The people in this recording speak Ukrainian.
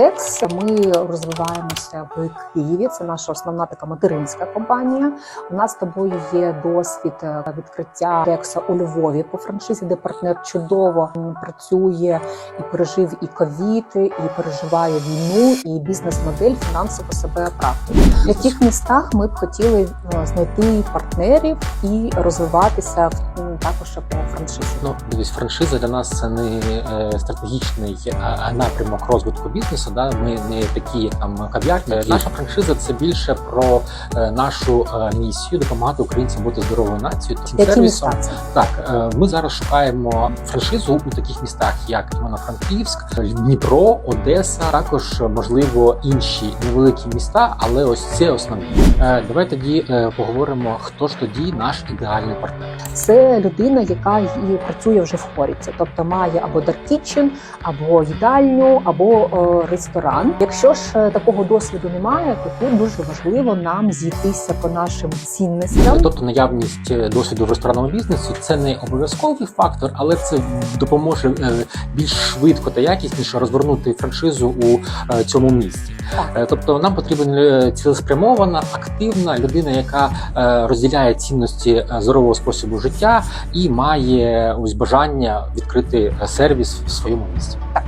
Текс ми розвиваємося в Києві. Це наша основна така материнська компанія. У нас з тобою є досвід е, відкриття Текса у Львові по франшизі, де партнер чудово працює і пережив і ковід, і переживає війну, і бізнес-модель фінансово себе оправдує. В яких містах ми б хотіли е, знайти партнерів і розвиватися в- також по франшизі. Ну, дивись, франшиза для нас це не е, стратегічний е, напрямок розвитку бізнесу. Да? Ми не такі, як там кав'ярні. Наша франшиза це більше про е, нашу е, місію допомагати українцям бути здоровою нацією. Які сервісом. міста? Так, е, ми зараз шукаємо франшизу у таких містах, як Івано-Франківськ, Дніпро, Одеса, також е, можливо інші невеликі міста, але ось це основні. Е, Давай тоді е, поговоримо, хто ж тоді наш ідеальний партнер. Це людина, яка і працює вже в хоріці, тобто має або dark або їдальню, або е, ресторан. Якщо ж е, такого досвіду немає, то тут дуже важливо нам зійтися по нашим цінностям. Тобто наявність е, досвіду в ресторанному бізнесі це не обов'язковий фактор, але це допоможе більш швидко та якісніше розвернути франшизу у цьому місці. Е, Тобто нам потрібна е, цілеспрямована, активна людина, яка е, розділяє цінності здорового способу життя і має ось бажання відкрити сервіс в своєму місці. Так.